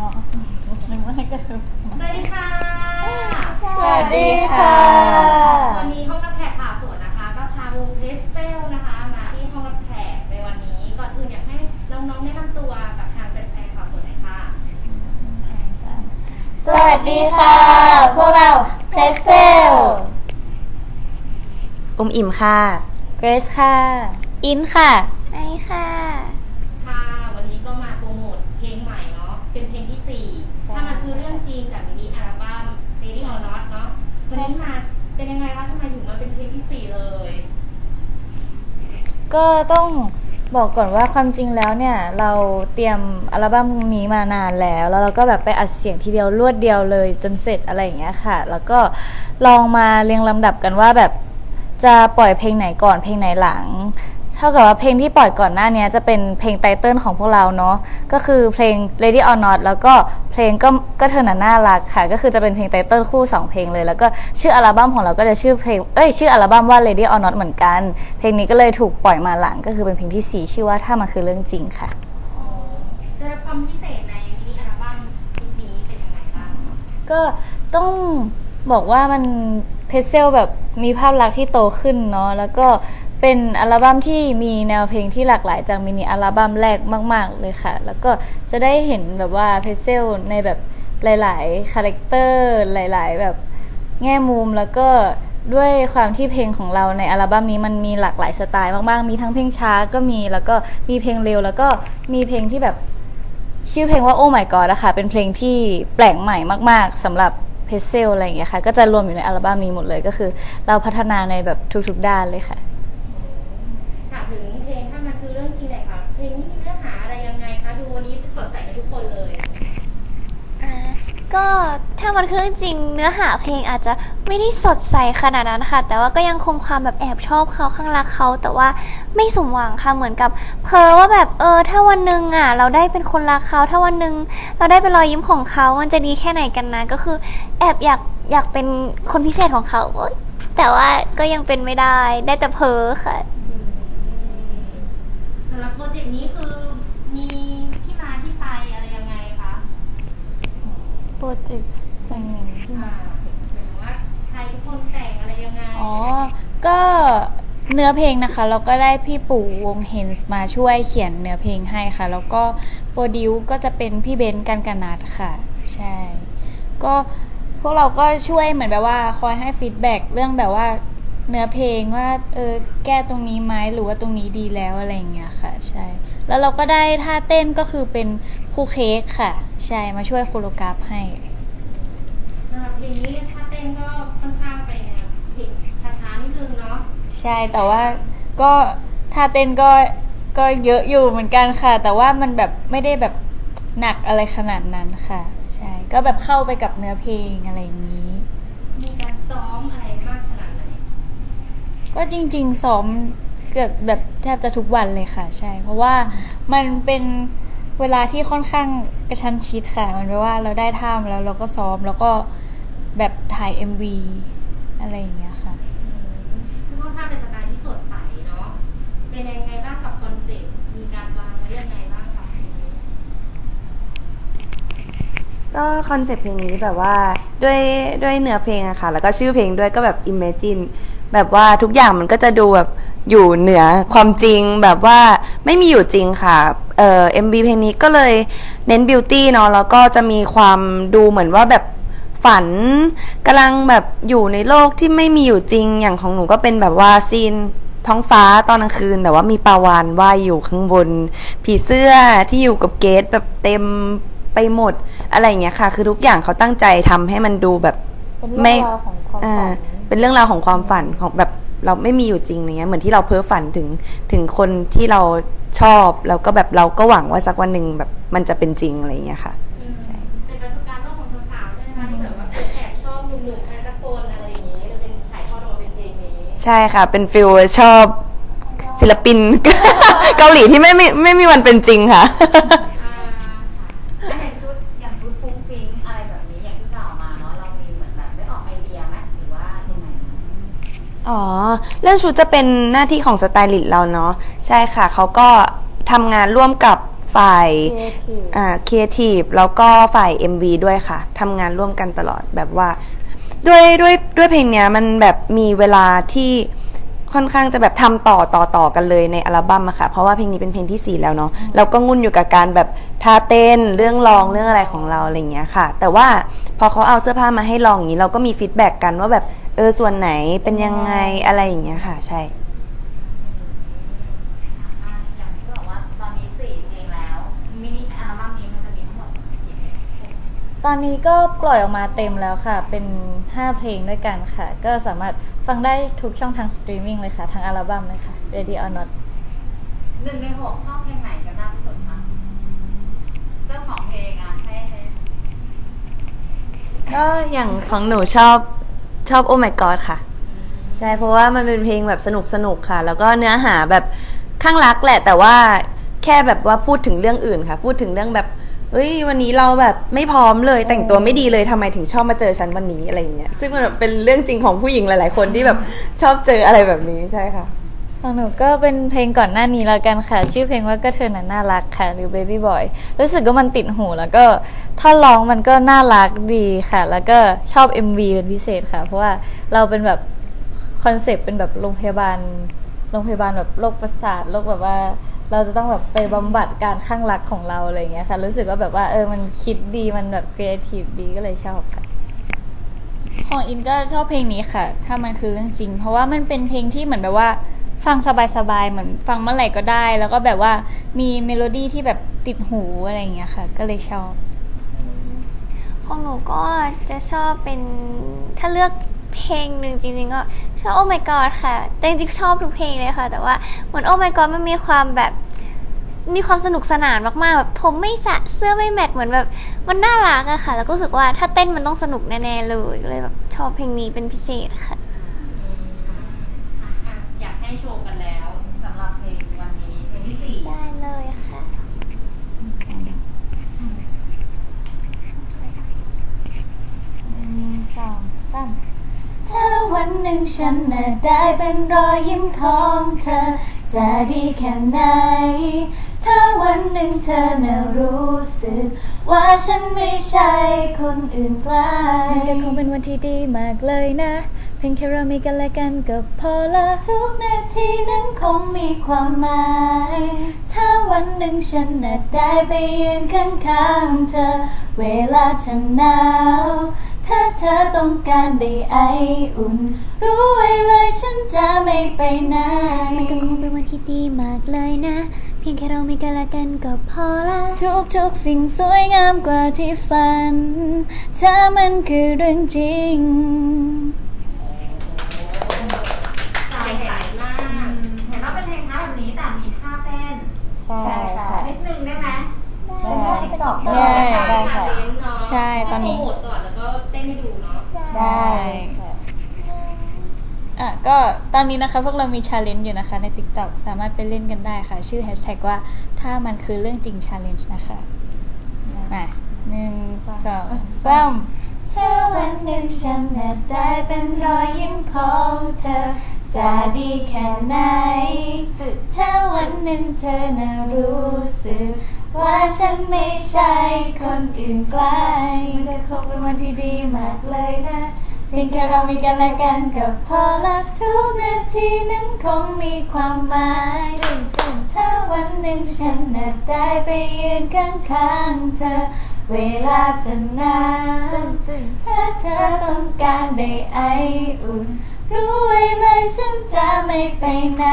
อ๋อนึกว่าให้กระทุกสวัสดีค่ะ สวัสดีค่ะ วันนี้ห้องรับแขกข่าวสวนนะคะ ก็พาวงเพรสเซลนะคะ มาที่ห้องรับแขกในวันนี้ ก่อนอื่นอยากให้น้องๆแนะนำตัวกับทางแฟนๆข่าวสวนหน่อยค่ะ สวัสดีค่ะ พวกเราเพรสเซลอุ้มอิ่มค่ะ เกรซค่ะ อินค่ะ ไอค่ะค่ะ วันนี้ก็มาโปรโมทเพลงใหม่เนาะ เป็นเพลงที่สี่ ใช่ ถ้ามันคือเรื่องจริงจากมินิอัลบั้ม Lady or Not เนาะ วันนี้มาเป็นยังไงคะทำไมถึงมา เลยก็ต้องบอกก่อนว่าความจริงแล้วเนี่ย เราเตรียมอัลบั้มนี้มานานแล้ว แล้วเราก็แบบไปอัดเสียงทีเดียวรวดเดียวเลยจนเสร็จอะไรอย่างเงี้ยค่ะ แล้วก็ลองมาเรียงลำดับกันว่าแบบจะปล่อยเพลงไหนก่อนเพลงไหนหลัง ท่ากับว่าเพลงที่ปล่อยก่อนหน้าเนี้ยจะเป็นเพลงไตเติ้ลของพวกเราเนาะก็คือเพลง Lady or Not แล้วก็เพลงก็ก็เธอน่ะน่ารักค่ะ ก็คือจะเป็นเพลงไตเติ้ลคู่สองเพลงเลย แล้วก็ชื่ออัลบั้มของเราก็จะชื่อเพลงเอ้ยชื่ออัลบั้มว่า Lady or Not เหมือนกัน เพลงนี้ก็เลยถูกปล่อยมาหลังก็คือเป็นเพลงที่สี่ชื่อว่าถ้ามันคือเรื่องจริงค่ะจะได้ความพิเศษในมินิอัลบั้มชุดนี้เป็นยังไงบ้างก็ต้องบอกว่ามันเพเซลแบบมีภาพลักษณ์ที่โตขึ้นเนาะแล้วก็ เป็นอัลบั้มที่มีแนวเพลงที่หลากหลายจากมินิอัลบั้มแรกมาก ๆ เลยค่ะ แล้วก็จะได้เห็นแบบว่าเพเซลในแบบหลาย ๆ คาแรคเตอร์ หลาย ๆ แบบแง่มุมแล้วก็ด้วยความที่เพลงของเราในอัลบั้มนี้มันมีหลากหลายสไตล์มาก ๆ มีทั้งเพลงช้าก็มีแล้วก็มีเพลงเร็ว แล้วก็มีเพลงที่แบบชื่อเพลงว่า Oh My God อะคะเป็นเพลงที่แปลกใหม่มาก ๆสำหรับเพเซลอะไรอย่างเงี้ยค่ะ ก็จะรวมอยู่ในอัลบั้มนี้หมดเลยก็คือ เราพัฒนาในแบบทุก ๆ ด้านเลยค่ะ ถามถึงเพลงถ้ามันคือเรื่องจริงหน่อยค่ะ เพลงนี้มีเนื้อหาอะไรยังไงคะ ดูวันนี้สดใสกันทุกคนเลย อ่า ก็ถ้ามันคือเรื่องจริงเนื้อหาเพลงอาจจะไม่ได้สดใสขนาดนั้นค่ะ แต่ว่าก็ยังคงความแบบแอบชอบเขาข้างรักเขา แต่ว่าไม่สมหวังค่ะเหมือนกับเพอว่าแบบเออ ถ้าวันหนึ่งอะ เราได้เป็นคนรักเขา ถ้าวันหนึ่งเราได้เป็นรอยยิ้มของเขา มันจะดีแค่ไหนกันนะก็คือ แอบอยากอยากเป็นคนพิเศษของเขาแต่ว่าก็ยังเป็นไม่ได้ได้แต่เพ้อค่ะสำหรับโปรเจกต์นี้คือมีที่มาที่ไปอะไรยังไงคะ โปร เจกต์เพลงหนึ่งที่อ่ามาหมายถึงว่าใครเป็นคนแต่งอะไรยังไงอ๋อ ก็เนื้อเพลงนะคะ เราก็ได้พี่ปู่วงเฮนส์มาช่วยเขียนเนื้อเพลงให้ค่ะ แล้วก็โปรดิวก็จะเป็นพี่เบนซ์กันกนัดค่ะ ใช่ ก็พวกเราก็ช่วยเหมือนแบบว่าคอยให้ฟีดแบ็กเรื่องแบบว่าเนื้อเพลงว่าเออแก้ตรงนี้ไหมหรือว่าตรงนี้ดีแล้วอะไรอย่างเงี้ยค่ะ ใช่ แล้วเราก็ได้ท่าเต้นก็คือเป็นครูเค้กค่ะ ใช่มาช่วยโคโรกราฟให้สำหรับเพลงนี้ถ้าเต้นก็ค่อนข้างไปแนวเพลงช้าๆนิดนึงเนาะใช่แต่ว่าก็ท่าเต้นก็ก็เยอะอยู่เหมือนกันค่ะ แต่ว่ามันแบบไม่ได้แบบหนักอะไรขนาดนั้นค่ะ ใช่ก็แบบเข้าไปกับเนื้อเพลงอะไรอย่างนี้ มีการซ้อมอะไรมากขนาดไหนก็จริง ๆ ซ้อม เกือบแบบแทบจะทุกวันเลยค่ะ ใช่ เพราะว่ามันเป็นเวลาที่ค่อนข้างกระชั้นชิดค่ะ มันแปลว่าเราได้ท่ามแล้วเราก็ซ้อมแล้วก็แบบถ่าย MV อะไรอย่างเงี้ยค่ะ ซึ่งค่อนข้างเป็นสไตล์ที่สดใสเนาะ เป็นยังไงบ้างกับคอนเซ็ปต์ มีการวางไว้ยังไงบ้างคะเพลงนี้ก็คอนเซปต์เพลงนี้แบบว่าด้วยด้วยเนื้อเพลงอะค่ะ แล้วก็ชื่อเพลงด้วยก็แบบ Imagine แบบว่าทุกอย่างมันก็จะดูแบบ อยู่เหนือความจริงแบบว่าไม่มีอยู่จริงค่ะ เอ่อ MV เพลงนี้ก็เลยเน้นบิวตี้เนาะแล้วก็จะมีความดูเหมือนว่าแบบฝันกำลังแบบอยู่ในโลกที่ไม่มีอยู่จริงอย่างของหนูก็เป็นแบบว่าซีนท้องฟ้าตอนกลางคืน แต่ว่ามีปลาวานว่ายอยู่ข้างบน ผีเสื้อที่อยู่กับเกตแบบเต็มไปหมดอะไรอย่างเงี้ยค่ะ คือทุกอย่างเขาตั้งใจทำให้มันดูแบบเป็นเรื่องราวของความอ่าฝัน เป็นเรื่องราวของความฝันของแบบ เราไม่มีอยู่จริงอะไรเงี้ยเหมือนที่เราเพ้อฝันถึงถึงคนที่เราชอบ แล้วก็แบบเราก็หวังว่าสักวันหนึ่งแบบมันจะเป็นจริงอะไรเงี้ยค่ะ ใช่ เป็นประสบการณ์โลกของสาวๆใช่ไหมคะที่แบบว่าแอบชอบหนุ่มๆแฟนตะโกนอะไรอย่างนี้จะเป็นถ่ายทอดออกมาเป็นเพลงนี้ใช่ค่ะ เป็นฟิลชอบศิลปิน เกาหลีที่ไม่มีไม่มีวันเป็นจริงค่ะ อ๋อ เรื่องชุดจะเป็นหน้าที่ของสไตลิสต์เราเนาะใช่ค่ะ เขาก็ทำงานร่วมกับฝ่าย Creative อ่าครีเอทีฟแล้วก็ฝ่าย MV ด้วยค่ะทำงานร่วมกันตลอดแบบว่า ด้วยด้วยด้วยเพลงเนี้ยมันแบบมีเวลาที่ค่อนข้างจะแบบทำต่อต่อต่อกันเลยในอัลบั้มอะค่ะ เพราะว่าเพลงนี้เป็นเพลงที่4แล้วเนาะเราก็งุนอยู่กับการแบบท่าเต้นเรื่องร้องเรื่องอะไรของเราอะไรอย่างเงี้ยค่ะ แต่ว่าพอเขาเอาเสื้อผ้ามาให้ลองอย่างนี้เราก็มีฟีดแบ็กกันว่าแบบเออส่วนไหนเป็นยังไงอะไรอย่างเงี้ยค่ะ ใช่อะอย่างที่บอกว่าตอนนี้สี่เพลงแล้วมินิอัลบั้มนี้มันจะมีทั้งหมดกี่เพลงตอนนี้ก็ปล่อยออกมาเต็มแล้วค่ะ เป็น 5 เพลงด้วยกันค่ะ ก็สามารถฟังได้ทุกช่องทางสตรีมมิ่งเลยค่ะ ทั้งอัลบั้มเลยค่ะ Ready or Not หนึ่งในหกชอบเพลงไหนกันมากที่สุดคะเรื่องของเพลงอะให้ให้ก็อย่างของหนูชอบ ชอบ Oh My God ค่ะ ใช่ เพราะว่ามันเป็นเพลงแบบสนุกสนุกค่ะ แล้วก็เนื้อหาแบบข้างรักแหละ แต่ว่าแค่แบบว่าพูดถึงเรื่องอื่นค่ะ พูดถึงเรื่องแบบเฮ้ยวันนี้เราแบบไม่พร้อมเลยแต่งตัวไม่ดีเลยทำไมถึงชอบมาเจอฉันวันนี้อะไรอย่างเงี้ยซึ่งมันแบบเป็นเรื่องจริงของผู้หญิงหลาย ๆ คนที่แบบชอบเจออะไรแบบนี้ใช่ค่ะ ของหนูก็เป็นเพลงก่อนหน้านี้แล้วกันค่ะ ชื่อเพลงว่าก็เธอน่ะน่ารักค่ะ หรือ Baby Boy รู้สึกว่ามันติดหูแล้วก็ท่อนร้องมันก็น่ารักดีค่ะ แล้วก็ชอบ MV เป็นพิเศษค่ะ เพราะว่าเราเป็นแบบคอนเซปต์เป็นแบบโรงพยาบาลโรงพยาบาลแบบโรคประสาทโรคแบบว่า เราจะต้องแบบไปบำบัดการข้างรักของเราอะไรอย่างเงี้ยค่ะ รู้สึกว่าแบบว่าเออมันคิดดีมันแบบครีเอทีฟดีก็เลยชอบค่ะของอินก็ชอบเพลงนี้ค่ะ ถ้ามันคือเรื่องจริง เพราะว่ามันเป็นเพลงที่เหมือนแบบว่า ฟังสบายๆ เหมือนฟังเมื่อไหร่ก็ได้ แล้วก็แบบว่ามีเมโลดี้ที่แบบติดหูอะไรอย่างเงี้ยค่ะ ก็เลยชอบ ของหนูก็จะชอบเป็นถ้าเลือกเพลงหนึ่งจริงๆก็ชอบ Oh My God ค่ะ แต่จริงๆชอบทุกเพลงเลยค่ะ แต่ว่าเหมือน Oh My God มันมีความแบบมีความสนุกสนานมากๆแบบผมไม่สะเสื้อไม่แมทเหมือนแบบ มันน่ารักอะค่ะ แล้วก็รู้สึกว่าถ้าเต้นมันต้องสนุกแน่ๆเลยก็เลยแบบชอบเพลงนี้เป็นพิเศษค่ะ ให้โชว์กันแล้วสำหรับเพลงวันนี้เพลงที่สี่ได้เลยค่ะ หนึ่งสองสามถ้าวันหนึ่งฉันน่ะได้เป็นรอยยิ้มของเธอ จะดีแค่ไหน ถ้าวันหนึ่งเธอน่ะรู้สึก ว่าฉันไม่ใช่คนอื่นไกล มันก็คงเป็นวันที่ดีมากเลยนะ เพียงแค่เรามีกันและกันก็พอละ ทุกนาทีนั้นคงมีความหมาย ถ้าวันหนึ่งฉันน่ะได้ไปยืนข้างๆเธอ เวลาเธอหนาว ถ้าเธอต้องการได้ไออุ่น รู้ไว้เลยฉันจะไม่ไปไหน มันก็คงเป็นวันที่ดีมากเลยนะ เพียงแค่เรามีกันและกันก็พอละทุกทุกๆสิ่งสวยงามกว่าที่ฝัน ถ้ามันคือเรื่องจริงสายใสมากเห็นว่าเป็นเพลงช้าแบบนี้แต่มีท่าเต้นใช่ค่ะ นิดนึงได้ไหมเป็นท่า TikTok เอได้อได้ค่ะชาเลนจ์เนาะใช่ตอนนี้ โปรโมทก่อนแล้วก็เต้นให้ดูเนาะได้อะก็ตอนนี้นะคะพวกเรามีชาเลนจ์อยู่นะคะใน TikTok สามารถไปเล่นกันได้ค่ะ ชื่อ hashtag ว่าถ้ามันคือเรื่องจริง challenge นะคะมาหนึ่งสองสามถ้าวันหนึ่งฉันน่ะได้เป็นรอยยิ้มของเธอ จะดีแค่ไหน ถ้าวันหนึ่งเธอน่ะรู้สึก ว่าฉันไม่ใช่คนอื่นไกลมันก็คงเป็นวันที่ดีมากเลยนะเพียงแค่เรามีกันและกันก็พอละทุกนาทีนั้นคงมีความหมายถ้าวันหนึ่งฉันน่ะได้ไปยืนข้างๆเธอ เวลาเธอหนาวถ้าเธอต้องการได้ไออุ่น รู้ไว้เลยฉันจะไม่ไปไหน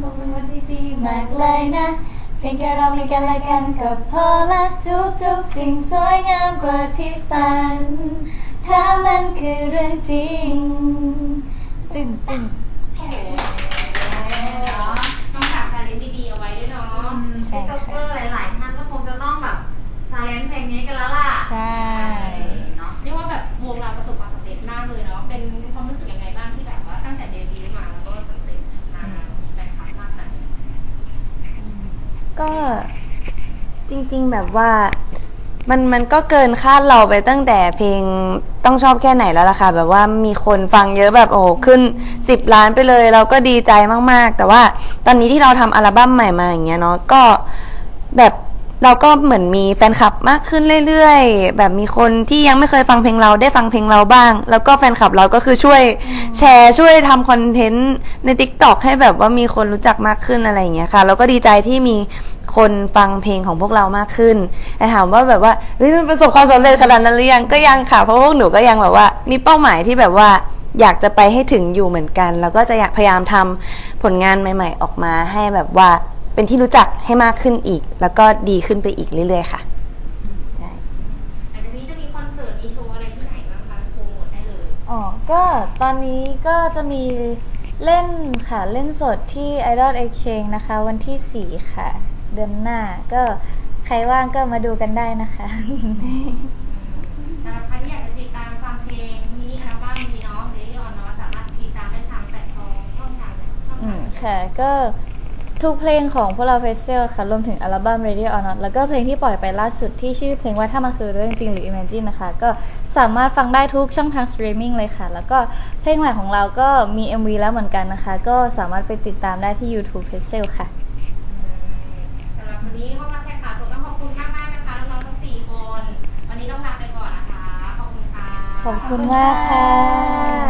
คงเป็นวันที่ดีมากเลยนะ พียงแค่เรามีกันและกันก็พอละทุกทุกๆสิ่งสวยงามกว่าที่ฝัน ถ้ามันคือเรื่องจริงจึงจึงโอ้โหเนาะต้องฝากชาเลนจ์ดีๆเอาไว้ด้วยเนาะใช่ติ๊กต็อกเกอค่ะร์หลาย ๆ ท่านก็คงจะต้องแบบชาเลนจ์เพลงนี้กันแล้วล่ะ ใช่ ริง ๆ แบบว่ามันมันก็เกินคาดเราไปตั้งแต่เพลงต้องชอบแค่ไหนแล้วล่ะค่ะ แบบว่ามีคนฟังเยอะแบบโอ้ขึ้น 10 ล้านไปเลย เราก็ดีใจมากๆ แต่ว่าตอนนี้ที่เราทำอัลบั้มใหม่มาอย่างเงี้ยเนาะก็แบบเราก็เหมือนมีแฟนคลับมากขึ้นเรื่อยๆ แบบมีคนที่ยังไม่เคยฟังเพลงเราได้ฟังเพลงเราบ้าง แล้วก็แฟนคลับเราก็คือช่วยแชร์ช่วยทำคอนเทนต์ใน t ิ k t o k ให้แบบว่ามีคนรู้จักมากขึ้นอะไรอย่างเงี้ยค่ะแล้วก็ดีใจที่มี คนฟังเพลงของพวกเรามากขึ้นแต่ถามว่าแบบว่าเฮ้ยมันประสบความสำเร็จขนาดนั้นหรือยังก็ยังค่ะ เพราะพวกหนูก็ยังแบบว่า มีเป้าหมายที่แบบว่าอยากจะไปให้ถึงอยู่เหมือนกัน แล้วก็จะอยากพยายามทำผลงานใหม่ ๆ ออกมาให้แบบว่าเป็นที่รู้จักให้มากขึ้นอีก แล้วก็ดีขึ้นไปอีกเรื่อยๆค่ะหลังจากนี้จะมีคอนเสิร์ตมีโชว์อะไรที่ไหนบ้างคะโปรโมทได้เลยอ๋อ ก็ตอนนี้ก็จะมีเล่นค่ะ เล่นสดที่ Idol Exchange นะคะ วันที่ 4 ค่ะ เดือนหน้า ก็ใครว่างก็มาดูกันได้นะคะ สำหรับใครที่อยากจะติดตามฟังเพลงมินิอัลบั้มมีเนาะเดลี่ออนเนาะสามารถติดตามได้ทางแพลตฟอร์มช่องทางไหนช่องอืทางมไหนค่ะ ก็ทุกเพลงของพวกเราเฟสเซลค่ะ รวมถึงอัลบั้ม Radio or Not แล้วก็เพลงที่ปล่อยไปล่าสุดที่ชื่อเพลงว่าถ้ามันคือเรื่องจริงหรือ Imagine นะคะ ก็สามารถฟังได้ทุกช่องทางสตรีมมิ่งเลยค่ะ แล้วก็เพลงใหม่ของเราก็มี MV แล้วเหมือนกันนะคะ ก็สามารถไปติดตามได้ที่ YouTube f e s t i v a l ค่ะ ขอบคุณมากค่ะ